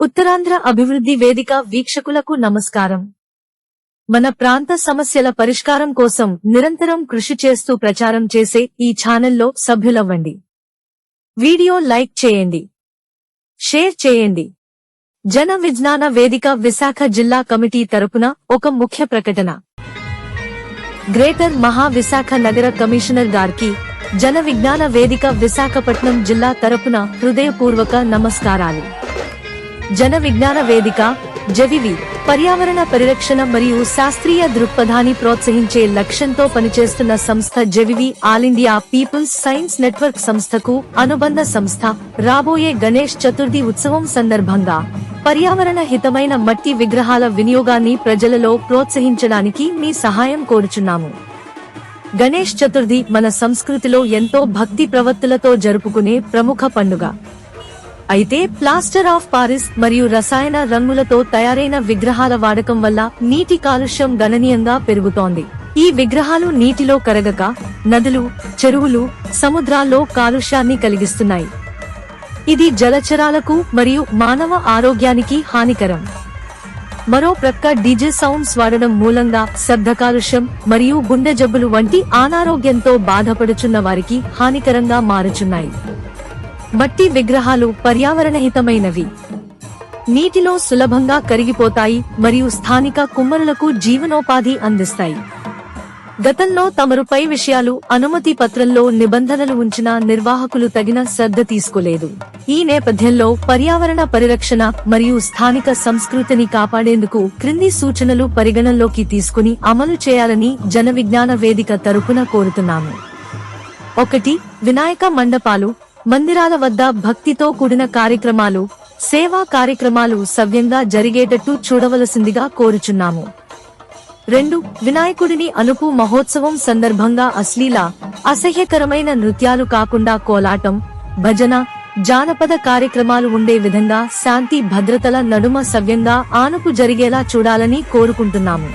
ఉత్తరాంధ్ర అభివృద్ధి వేదిక వీక్షకులకు నమస్కారం. మన ప్రాంత సమస్యల పరిష్కారం కోసం నిరంతరం కృషి చేస్తూ ప్రచారం చేసే ఈ ఛానల్లో సభ్యులవ్వండి. వీడియో లైక్ చేయండి. షేర్ చేయండి. జన విజ్ఞాన వేదిక విశాఖ జిల్లా కమిటీ తరపున ఒక ముఖ్య ప్రకటన. గ్రేటర్ మహా విశాఖ నగర కమిషనర్ గారికి జన విజ్ఞాన వేదిక విశాఖపట్నం జిల్లా తరపున హృదయపూర్వక నమస్కారాలు. జన విజ్ఞాన వేదిక జవివి పర్యావరణ పరిరక్షణ మరియు శాస్త్రీయ దృక్పథాన్ని ప్రోత్సహించే లక్ష్యంతో పనిచేస్తున్న సంస్థ జవివి all India people's science network సంస్థకు అనుబంధ సంస్థ రాబోయే గణేష్ చతుర్థి ఉత్సవం సందర్భంగా పర్యావరణ హితమైన మట్టి విగ్రహాల వినియోగాన్ని ప్రజలలో ప్రోత్సహించడానికి మీ సహాయం కోరుచున్నాము. గణేష్ చతుర్థి మన సంస్కృతిలో ఎంతో భక్తి ప్రవత్తులతో జరుపుకునే ప్రముఖ పండుగ. అయితే ప్లాస్టర్ ఆఫ్ పారిస్ మరియు రసాయన రంగులతో తయారైన విగ్రహాల వాడకం వల్ల నీటి కాలుష్యం గణనీయంగా పెరుగుతోంది. ఈ విగ్రహాలు నీటిలో కరగక నదులు చెరువులు సముద్రాల్లో కాలుష్యాన్ని కలిగిస్తున్నాయి. ఇది జలచరాలకు మరియు మానవ ఆరోగ్యానికి హానికరం. మరో ప్రక్క డీజే సౌండ్స్ వాడడం మూలంగా శబ్ద కాలుష్యం మరియు గుండె జబ్బులు వంటి అనారోగ్యంతో బాధపడుచున్న వారికి హానికరంగా మారుచున్నాయి. మట్టి విగ్రహాలు పర్యావరణహితమైనవి. నీటిలో సులభంగా కరిగిపోతాయి మరియు స్థానిక కుమ్మరులకు జీవనోపాధి అందిస్తాయి. గతంలో తమరుపై విషయాలు అనుమతి పత్రంలో నిబంధనలు ఉంచిన నిర్వాహకులు తగిన శ్రద్ధ తీసుకోలేదు. ఈ నేపథ్యంలో పర్యావరణ పరిరక్షణ మరియు స్థానిక సంస్కృతిని కాపాడేందుకు క్రింది సూచనలు పరిగణనలోకి తీసుకుని అమలు చేయాలని జన విజ్ఞాన వేదిక తరపున కోరుతున్నాము. ఒకటి వినాయక మండపాలు మందిరాల వద్ద భక్తితో కూడిన కార్యక్రమాలు సేవా కార్యక్రమాలు సవ్యంగా జరిగేటట్టు చూడవలసిందిగా కోరుచున్నాము. రెండు వినాయకుడిని అనుపు మహోత్సవం సందర్భంగా అశ్లీల అసహ్యకరమైన నృత్యాలు కాకుండా కోలాటం భజన జానపద కార్యక్రమాలు ఉండే విధంగా శాంతి భద్రతల నడుమ సవ్యంగా ఆనుపు జరిగేలా చూడాలని కోరుకుంటున్నాము.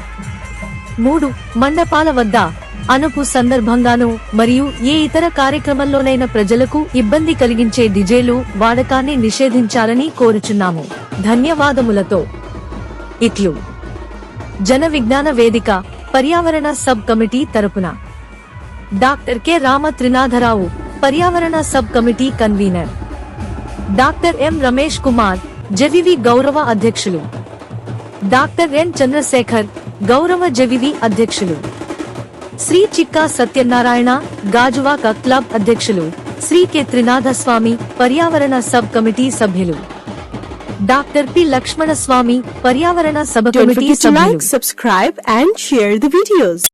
మూడు మండపాల వద్ద అనుపు సందర్భంగాను మరియు ఏ ఇతర కార్యక్రమంలోనైనా ప్రజలకు ఇబ్బంది కలిగించే డిజేలు వాడకాన్ని నిషేధించాలని కోరుచున్నాము. ధన్యవాదములతో. ఇట్లు. జన విజ్ఞాన వేదిక పర్యావరణ సబ్ కమిటీ తరపున. Doctor K. రామ త్రినాథరావు పర్యావరణ sub committee convener. Doctor M. Ramesh Kumar జవివి గౌరవ అధ్యక్షులు. Doctor N. చంద్రశేఖర్ గౌరవ జవివి అధ్యక్షులు. శ్రీ చిక్కా సత్యనారాయణ గాజువాక క్లబ్ అధ్యక్షులు శ్రీ కె. త్రినాథస్వామి పర్యావరణ సబ్ కమిటీ సభ్యులు. Doctor P. లక్ష్మణ స్వామి పర్యావరణ సభ కమిటీ సభ్యులు. subscribe and share the videos.